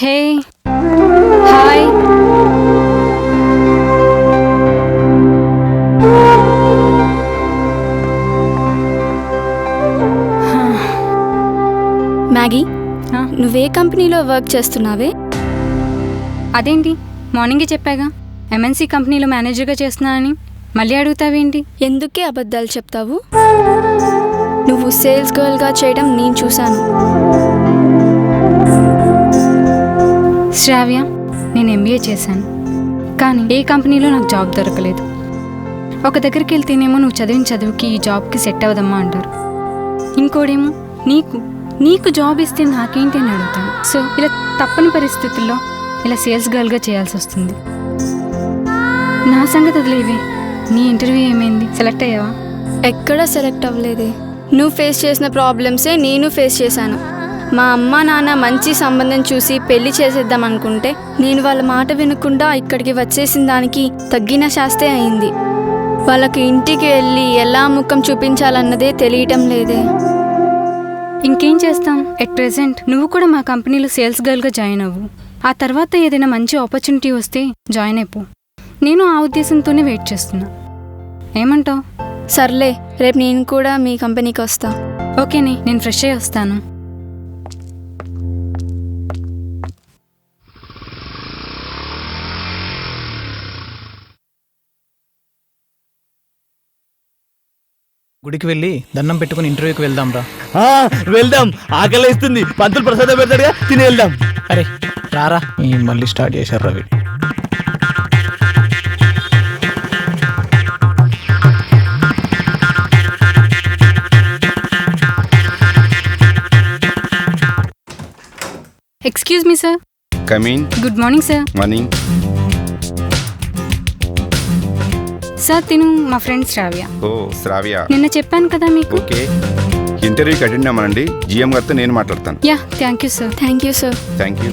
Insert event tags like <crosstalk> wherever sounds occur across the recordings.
Hey hi Maggi నువ్వే కంపెనీలో work చేస్తున్నావే? అదేంటి? మార్నింగే చెప్పాగా. ఎంఎన్సీ కంపెనీలో మేనేజర్గా చేస్తున్నానని. మళ్ళీ అడుగుతావేంటి? ఎందుకే అబద్ధాలు చెప్తావు? నువ్వు సేల్స్ గర్ల్గా చేయడం నేను చూశాను. శ్రావ్య నేను ఎంబీఏ చేశాను. కానీ ఏ కంపెనీలో నాకు జాబ్ దొరకలేదు. ఒక దగ్గరికి వెళ్తేనేమో నువ్వు చదివిన చదువుకి ఈ జాబ్కి సెట్ అవ్వదమ్మా అంటారు. ఇంకోడేమో నీకు నీకు జాబ్ ఇస్తే నాకేంటి అని అడుగుతాను సో ఇలా తప్పని పరిస్థితుల్లో ఇలా సేల్స్ గర్ల్గా చేయాల్సి వస్తుంది. నా సంగతి వదిలేవే. నీ ఇంటర్వ్యూ ఏమైంది? సెలెక్ట్ అయ్యావా? ఎక్కడా సెలెక్ట్ అవ్వలేదే. నువ్వు ఫేస్ చేసిన ప్రాబ్లమ్సే నేను ఫేస్ చేశాను. మా అమ్మ నాన్న మంచి సంబంధం చూసి పెళ్ళి చేసేద్దాం అనుకుంటే నేను వాళ్ళ మాట వినకుండా ఇక్కడికి వచ్చేసిన దానికి తగ్గిన శాస్తే అయింది. వాళ్ళకి ఇంటికి వెళ్ళి ఎలా ముఖం చూపించాలన్నదే తెలియటం లేదే. ఇంకేం చేస్తాం? ఎట్ ప్రెసెంట్ నువ్వు కూడా మా కంపెనీలో సేల్స్ గర్ల్గా జాయిన్ అవ్వు. ఆ తర్వాత ఏదైనా మంచి ఆపర్చునిటీ వస్తే జాయిన్ అయిపో. నేను ఆ ఉద్దేశంతోనే వెయిట్ చేస్తున్నా. ఏమంటావు? సర్లే రేపు నేను కూడా మీ కంపెనీకి వస్తా. ఓకేనే నేను ఫ్రెష్ అయ్యి వస్తాను. గుడికి వెళ్ళి దండం పెట్టుకుని ఇంటర్వ్యూకి వెళ్దాం రా. ఆ, వెళ్దాం. ఆకలిస్తుంది పంతులు ప్రసాదం పెడతాడుగా తిని వెళ్దాం. అరే రారా. మళ్ళీ స్టార్ట్ చేశారు Ravi excuse me sir coming good morning sir morning sir తిను మా ఫ్రెండ్ శ్రావ్య. ఓ శ్రావ్య. నిన్న చెప్పాను కదా మీకు? ఓకే. ఇంటర్వ్యూకి అటెండ్ అవ్వనండి. జిఎం గారితో నేను మాట్లాడతాను. Yeah thank you sir. Thank you sir. Thank you.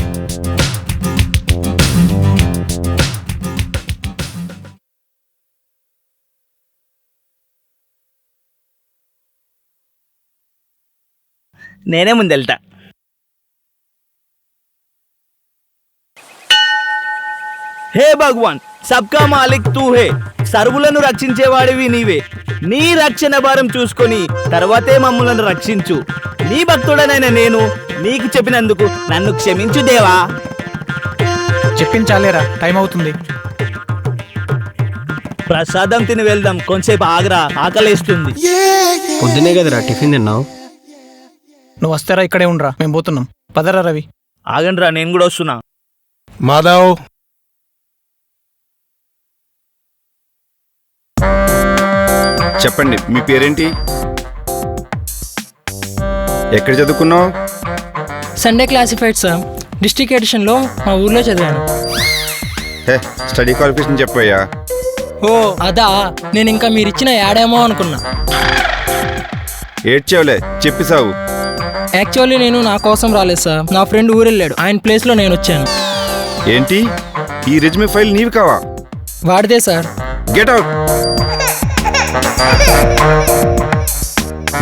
నేనే ముందు వెళ్తా హే భగవాన్ సబ్కా మాలిక్ తూ హే. సర్వులను రక్షించేవాడివి నీవే. నీ రక్షణ భారం చూసుకొని తర్వాతే మమ్ములను రక్షించు. నీ భక్తుడనైన నేను నీకు చెప్పినందుకు నన్ను క్షమించు దేవా. చెప్పించాలేరా టైం అవుతుంది. ప్రసాదం తిని వెళ్దాం కొంచెంసేపు ఆగరా ఆకలేస్తుంది. పొద్దునే కదరా టిఫిన్ తిన్నావు? నువ్వు వస్తారా ఇక్కడే ఉండరా మేము పోతున్నాం. పదరా రవి. ఆగండ్రా నేను కూడా వస్తున్నా. మాధవ్. చెప్పండి మీ పేరేంటి? ఎక్కడ చదువుకున్నావు? సండే క్లాసిఫైడ్ సార్ డిస్ట్రిక్ట్ ఎడిషన్లో మా ఊర్లో చదివాను. హే స్టడీ క్వాలిఫికేషన్ చెప్పయ్యా ఓ అదా. నేను ఇంకా మీరు ఇచ్చిన యాడేమో అనుకున్నా. ఏడ్చావులే చెప్పి సావు యాక్చువల్లీ నేను నా కోసం రాలేదు సార్ నా ఫ్రెండ్ ఊరెళ్ళాడు. ఆయన ప్లేస్లో నేను వచ్చాను. ఏంటి? ఈ రెజ్యూమే ఫైల్ నీవి కావా? వాడిదే sir get out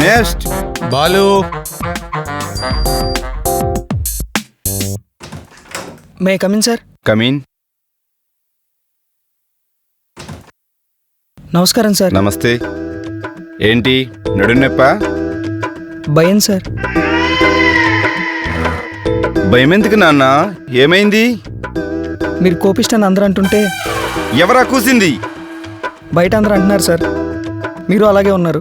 next Balu. May come in sir come in నమస్కారం సార్ నమస్తే. ఏంటి? నడునొప్ప భయం సార్ భయం ఎందుకు నాన్న? ఏమైంది? మీరు కోపిస్తాను అందరూ అంటుంటే ఎవరా కూసింది? బయట అందరూ అంటున్నారు సార్ మీరు అలాగే ఉన్నారు.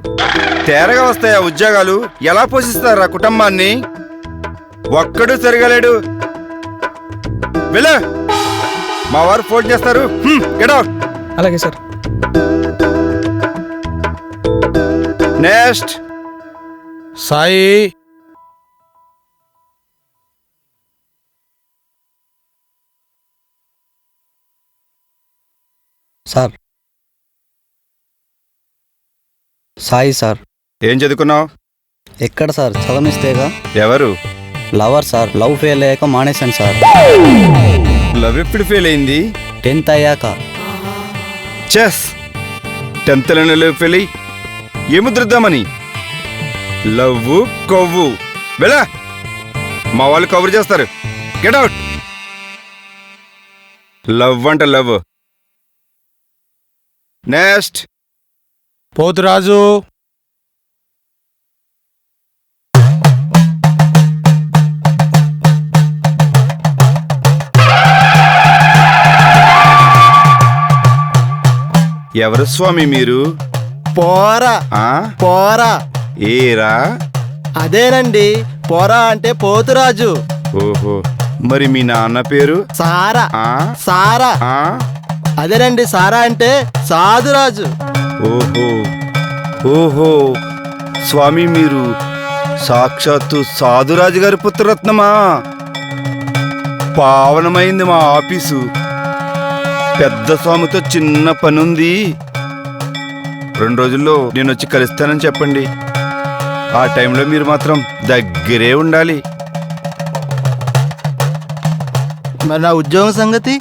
తేరగా వస్తాయా ఉద్యోగాలు? ఎలా పోషిస్తారా కుటుంబాన్ని? ఒక్కడు సరిగలేడు వెళ్ళ. మా వారు ఫోన్ చేస్తారు. గెట్ అవుట్ అలాగే sir. Next Sai. Sir Sai sir. ఏం చదువుకున్నావు? ఎక్కడ సార్? చదవనిస్తేగా. ఎవరు? Lover sir. లవ్ ఫెయిల్ అయ్యాక మానేశాను సార్. లవ్ ఎప్పుడు ఫెయిల్ అయింది? టెన్త్ అయ్యాక. చెస్. టెన్త్లోనే లవ్ ఫెయిల్ అయ్యి. ఏముద్రిద్దామని? లవ్ కొవ్వు. వెళ్ళ. మా వాళ్ళు కవర్ చేస్తారు. గెట్ అవుట్ లవ్ అంట లవ్. నెక్స్ట్ పోతురాజు. ఎవరు స్వామి మీరు? పోరా. ఆ? పోరా. ఏరా? అదేనండి పోరా అంటే పోతురాజు. ఓహో మరి మీ నాన్న పేరు? సారా. ఆ? సారా. ఆ? అదేనండి సారా అంటే సాధురాజు. ఓహో ఓహో స్వామి మీరు సాక్షాత్తు సాధురాజు గారి పుత్రరత్నమా? పావనమైంది మా ఆఫీసు. పెద్ద స్వామితో చిన్న పనుంది. రెండు రోజుల్లో నేను వచ్చి కలుస్తానని చెప్పండి. ఆ టైంలో మీరు మాత్రం దగ్గరే ఉండాలి. మరి నా ఉద్యోగం సంగతి?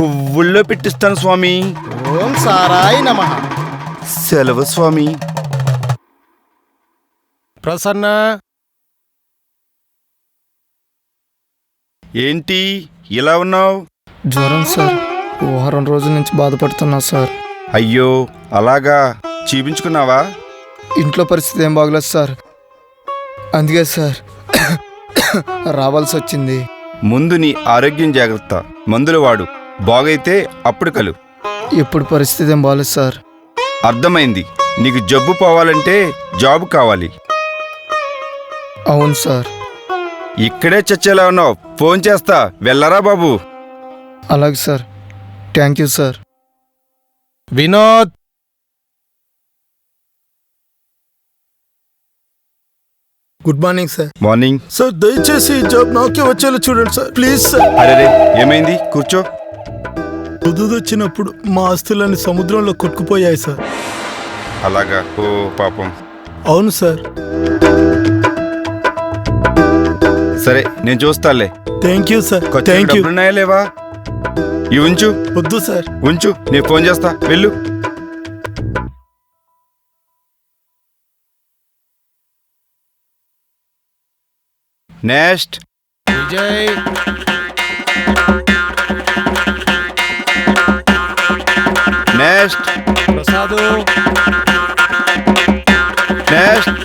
పువ్వుల్లో పెట్టిస్తాను స్వామి. ఓం సారాయి నమ. సెలవు స్వామి. ప్రసన్న. ఏంటి? ఇలా ఉన్నావు? జ్వరం సార్. వారం రోజుల నుంచి బాధపడుతున్నా సార్. అయ్యో అలాగా? చూపించుకున్నావా? ఇంట్లో పరిస్థితి ఏం బాగలేదు సార్. అందుకే సార్ <coughs> రావాల్సి వచ్చింది. ముందు నీ ఆరోగ్యం జాగ్రత్త. మందులు వాడు. బాగైతే అప్పుడు కలు. ఇప్పుడు పరిస్థితి ఏం బాగలేదు సార్. అర్థమైంది. నీకు జబ్బు పోవాలంటే జాబ్ కావాలి. అవును సార్. ఇక్కడే చచ్చేలా ఉన్నావు. ఫోన్ చేస్తా. వెళ్ళరా బాబు. అలాగే sir. Thank you sir. Vinod. Good morning sir. Morning. Sir దయచేసి ఈ జాబ్ నాకే వచ్చేలా చూడండి సార్. Please sir. అరే ఏమైంది? కూర్చో. వచ్చినప్పుడు మా ఆస్తులన్నీ సముద్రంలో కొట్టుకుపోయాయి సార్. అలాగా? ఓ పాపం. అవును సార్. సరే నేను చూస్తాలే. Thank you sir. ఖర్చు డబ్బులున్నాయా లేవా? ఇవి ఉంచు. వద్దు సార్. ఉంచు నేను ఫోన్ చేస్తా. వెళ్ళు. Next. Vijay. Next Prasad next